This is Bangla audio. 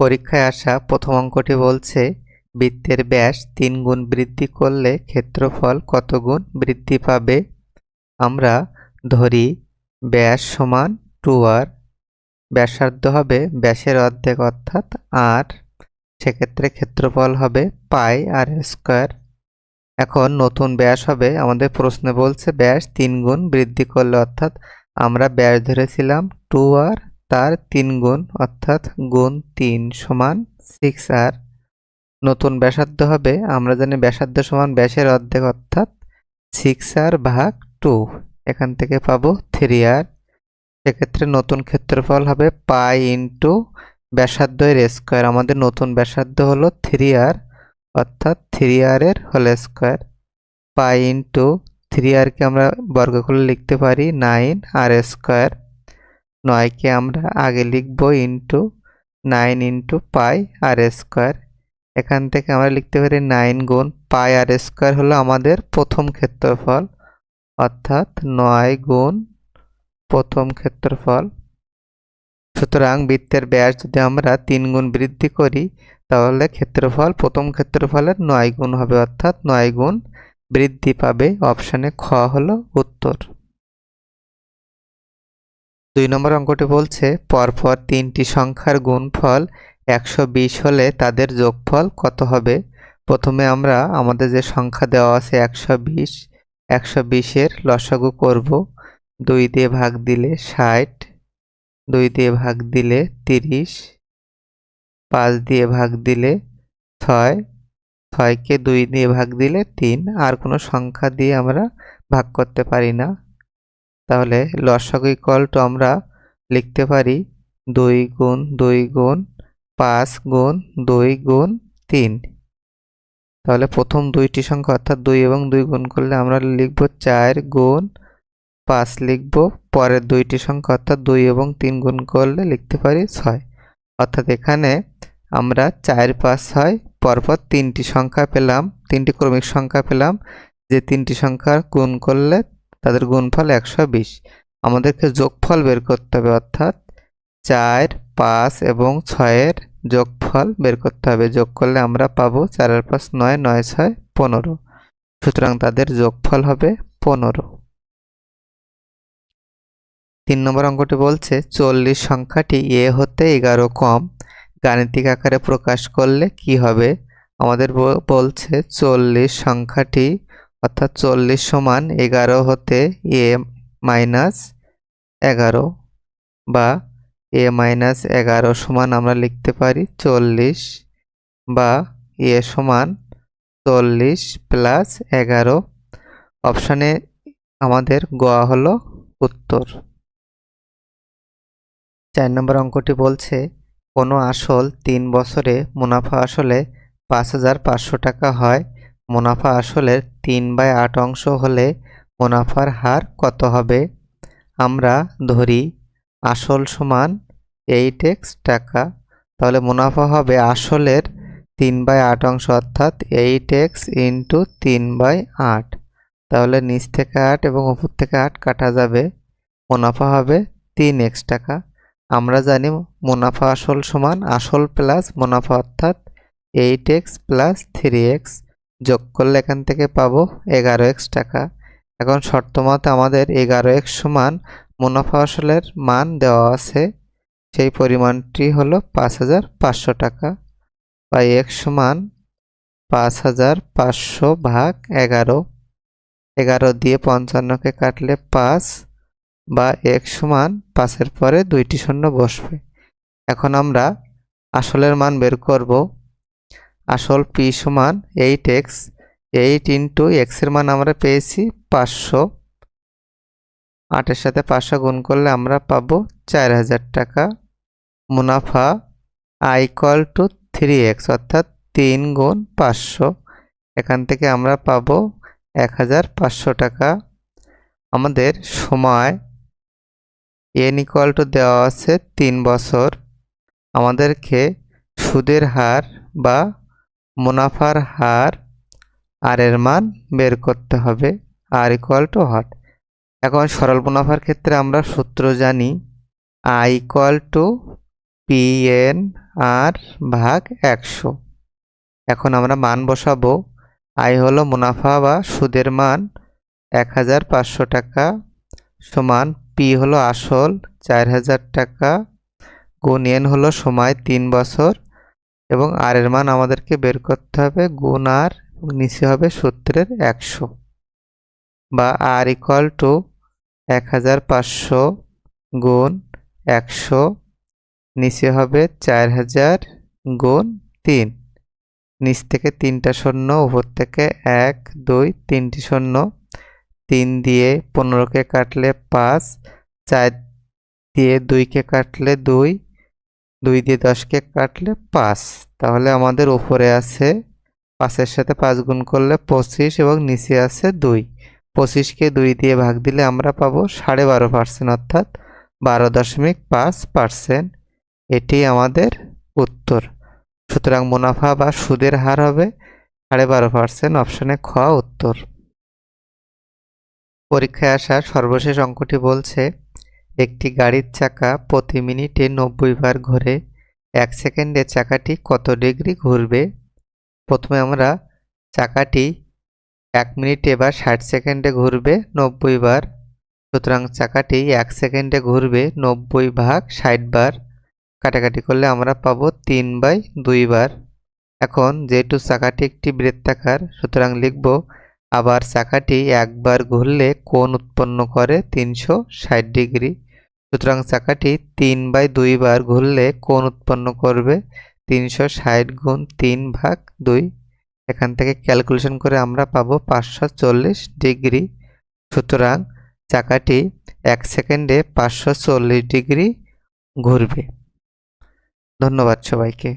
পরীক্ষায় আসা প্রথম অঙ্কটি বলছে, বৃত্তের ব্যাস তিন গুণ বৃদ্ধি করলে ক্ষেত্রফল কত গুণ বৃদ্ধি পাবে? আমরা ধরি, ব্যাস সমান টু আর, ব্যাসার্ধ হবে ব্যাসের অর্ধেক অর্থাৎ আর, সেক্ষেত্রে ক্ষেত্রফল হবে পাই আর স্কোয়ার। এখন নতুন ব্যাস হবে, আমাদের প্রশ্নে বলছে ব্যাস তিন গুণ বৃদ্ধি করলে অর্থাৎ আমরা ব্যাস ধরেছিলাম টু আর তার তিন গুণ, অর্থাৎ গুণ তিন সমান সিক্স আর নতুন ব্যাসার্ধ হবে, আমরা জানি ব্যাসার্ধ সমান ব্যাসের অর্ধেক, অর্থাৎ সিক্স আর ভাগ টু এখান থেকে পাবো থ্রি আর সেক্ষেত্রে নতুন ক্ষেত্রফল হবে পাই ইন্টু ব্যাসার্ধ এর স্কোয়ার আমাদের নতুন ব্যাসার্ধ হলো থ্রি আর অর্থাৎ থ্রি আর এর whole square pi into three আরকে আমরা বর্গ করে লিখতে পারি নাইন আর স্কোয়ার নয়কে আমরা আগে লিখব into nine into pi R square এখান থেকে আমরা লিখতে পারি নাইন গুণ পাই আর স্কোয়ার হলো আমাদের প্রথম ক্ষেত্রফল, অর্থাৎ নয় গুণ প্রথম ক্ষেত্রফল। সুতরাং বৃত্তের ব্যাস যদি আমরা তিন গুণ বৃদ্ধি করি, তাহলে ক্ষেত্রফল, প্রথম ক্ষেত্রফলের নয় গুণ হবে, অর্থাৎ নয় গুণ বৃদ্ধি পাবে। অপশানে খ হলো উত্তর। দুই নম্বর অঙ্কটি বলছে, পরপর তিনটি সংখ্যার গুণফল একশো বিশ হলে তাদের যোগফল কত হবে? প্রথমে আমরা আমাদের যে সংখ্যা দেওয়া আছে একশো বিশ, একশো বিশের লসাগু করব। দুই দিয়ে ভাগ দিলে ষাট, দুই দিয়ে ভাগ দিলে তিরিশ, পাঁচ দিয়ে ভাগ দিলে ছয়, ছয়কে দুই দিয়ে ভাগ দিলে তিন। আর কোনো সংখ্যা দিয়ে আমরা ভাগ করতে পারি না। তাহলে লসাগু ইকুয়াল টু আমরা লিখতে পারি দুই গুণ দুই গুণ পাঁচ গুণ দুই গুণ তিন। তাহলে প্রথম দুইটি সংখ্যা অর্থাৎ দুই এবং দুই গুণ করলে আমরা লিখব চার গুণ পাঁচ লিখব, পরের দুইটি সংখ্যা অর্থাৎ দুই এবং তিন গুণ করলে লিখতে পারি ছয়। অর্থাৎ এখানে আমরা চার পাঁচ ছয়, পরপর তিনটি সংখ্যা পেলাম, তিনটি ক্রমিক সংখ্যা পেলাম, যে তিনটি সংখ্যা গুণ করলে তাদের গুণফল একশো বিশ। আমাদেরকে যোগফল বের করতে হবে অর্থাৎ চার, পাঁচ এবং ছয়ের যোগফল বের করতে হবে। যোগ করলে আমরা পাবো চারের পাঁচ নয় নয় ছয়, পনেরো। সুতরাং তাদের যোগফল হবে পনেরো। তিন নম্বর অঙ্কটি বলছে, চল্লিশ সংখ্যাটি এ হতে এগারো কম। গাণিতিক আকারে প্রকাশ করলে কি হবে? আমাদের বলছে চল্লিশ সংখ্যাটি অর্থাৎ চল্লিশ সমান এগারো হতে এ মাইনাস এগারো বা এ মাইনাস এগারো সমান আমরা লিখতে পারি চল্লিশ বা এ সমান চল্লিশ প্লাস এগারো। অপশানে আমাদের গোয়া হলো উত্তর। চার নম্বর অঙ্কটি বলছে, কোনো আসল তিন বছরে মুনাফা আসলে পাঁচ হাজার পাঁচশো টাকা হয়, মুনাফা আসলের তিন বাই আট অংশ হলে মুনাফার হার কত হবে? আমরা ধরি আসল সমান এইট এক্স টাকা। তাহলে মুনাফা হবে আসলের তিন বাই আট অংশ, অর্থাৎ এইট এক্স ইন্টু তিন বাই আট। তাহলে নিচ থেকে আট এবং উপর থেকে আট কাটা যাবে। মুনাফা হবে তিন এক্স টাকা। আমরা জানি মুনাফা আসল সমান, আসল প্লাস মুনাফা, অর্থাৎ eight X plus three X যোগ করলে এখান থেকে পাবো এগারো এক্স টাকা। এখন শর্ত মতে আমাদের এগারো এক্স সমান মুনাফা আসলের মান দেওয়া আছে। সেই পরিমাণটি হলো পাঁচ হাজার পাঁচশো টাকা। বা এক সমান পাঁচ হাজার পাঁচশো ভাগ এগারো। এগারো দিয়ে পঞ্চান্নকে কাটলে পাঁচ। বা এক সমান পাঁচের পরে দুইটি শূন্য বসবে। এখন আমরা আসলের মান বের করব। আসল পি সমান এইট এক্স এইট ইন্টু এক্সের মান আমরা পেয়েছি পাঁচশো। আটের সাথে পাঁচশো গুণ করলে আমরা পাবো চার হাজার টাকা। মুনাফা আইকল টু থ্রি এক্স অর্থাৎ তিন গুণ পাঁচশো। এখান থেকে আমরা পাবো এক হাজার পাঁচশো টাকা। আমাদের সময় এন ইকুয়াল টু দেওয়া আছে তিন বছর। আমাদেরকে সুদের হার বা মুনাফার হার আর এর মান বের করতে হবে আর ইকুয়াল টু হট। এখন সরল মুনাফার ক্ষেত্রে আমরা সূত্র জানি I equal to P N R ভাগ একশো। এখন আমরা মান বসাবো আয় হলো মুনাফা বা সুদের মান এক হাজার পাঁচশো টাকা সমান পি হলো আসল চার হাজার টাকা, গুণ এন হলো সময় তিন বছর এবং আর এর মান আমাদেরকে বের করতে হবে গুণ আর নিচে হবে সূত্রের একশো। বা আর ইকুয়াল টু এক হাজার পাঁচশো গুণ একশো, নিচে হবে চার হাজার গুণ তিন। নিচ থেকে তিনটা শূন্য, উপর থেকে এক, দুই, তিনটি শূন্য। তিন দিয়ে পনেরোকে কাটলে পাঁচ, চার দিয়ে দুইকে কাটলে দুই দুই দিয়ে দশকে কাটলে পাঁচ। তাহলে আমাদের উপরে আছে পাঁচের সাথে পাঁচ গুণ করলে পঁচিশ এবং নিচে আছে দুই। পঁচিশকে দুই দিয়ে ভাগ দিলে আমরা পাবো সাড়ে বারো পার্সেন্ট অর্থাৎ বারো দশমিক পাঁচ পার্সেন্ট এটি আমাদের উত্তর। সুতরাং মুনাফা বা সুদের হার হবে সাড়ে বারো পার্সেন্ট অপশানে খ উত্তর। পরীক্ষায় আসা সর্বশেষ অঙ্কটি বলছে একটি গাড়ির চাকা প্রতি মিনিটে নব্বই বার ঘোরে। এক সেকেন্ডে চাকাটি কত ডিগ্রি ঘুরবে? প্রথমে আমরা চাকাটি এক মিনিটে বা ষাট সেকেন্ডে ঘুরবে নব্বই বার। সুতরাং চাকাটি এক সেকেন্ডে ঘুরবে নব্বই ভাগ ষাট বার। কাটাকাটি করলে আমরা পাবো তিন বাই দুই বার। এখন যেহেতু চাকাটি একটি বৃত্তাকার, সুতরাং লিখব আবার চাকাটি একবার ঘুরলে কোণ উৎপন্ন করে তিনশো ষাট ডিগ্রি। সুতরাং চাকাটি তিন বাই দুই বার ঘুরলে কোন উৎপন্ন করবে তিনশো ষাট গুণ তিন ভাগ দুই। এখান থেকে ক্যালকুলেশন করে আমরা পাবো পাঁচশো চল্লিশ ডিগ্রি। সুতরাং চাকাটি এক সেকেন্ডে পাঁচশো চল্লিশ ডিগ্রি ঘুরবে। ধন্যবাদ সবাইকে।